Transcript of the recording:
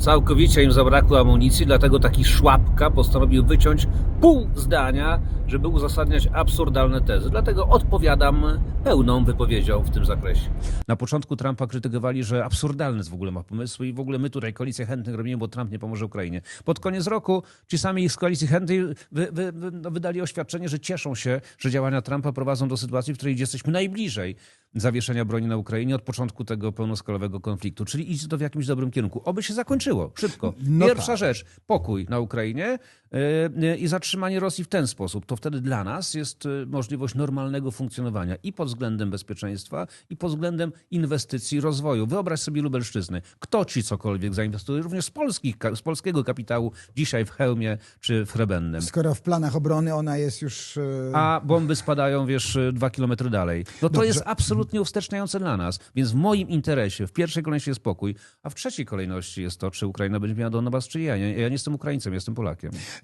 Całkowicie im zabrakło amunicji, dlatego taki szłapka postanowił wyciąć pół zdania, żeby uzasadniać absurdalne tezy. Dlatego odpowiadam pełną wypowiedzią w tym zakresie. Na początku Trumpa krytykowali, że absurdalny w ogóle ma pomysły i w ogóle my tutaj koalicję chętnych robimy, bo Trump nie pomoże Ukrainie. Pod koniec roku ci sami z koalicji chętnych wy, wy, wy, no, wydali oświadczenie, że cieszą się, że działania Trumpa prowadzą do sytuacji, w której jesteśmy najbliżej zawieszenia broni na Ukrainie od początku tego pełnoskalowego konfliktu. Czyli idzie to w jakimś dobrym kierunku. Oby się zakończyło. Szybko. No Pierwsza tak. rzecz. Pokój na Ukrainie i zatrzymanie Rosji w ten sposób. To wtedy dla nas jest y, możliwość normalnego funkcjonowania i pod względem bezpieczeństwa, i pod względem inwestycji, rozwoju. Wyobraź sobie Lubelszczyzny. Kto ci cokolwiek zainwestuje, również z, polskich, z polskiego kapitału, dzisiaj w Chełmie czy w Chrebennem. Skoro w planach obrony ona jest już... e, A bomby spadają, wiesz, dwa kilometry dalej. No to Dobrze. jest absolutnie uwsteczniające dla nas. Więc w moim interesie w pierwszej kolejności jest pokój, a w trzeciej kolejności jest to, czy Ukraina będzie miała Donbas, czy ja. Ja ja nie jestem Ukraińcem, jestem Polakiem.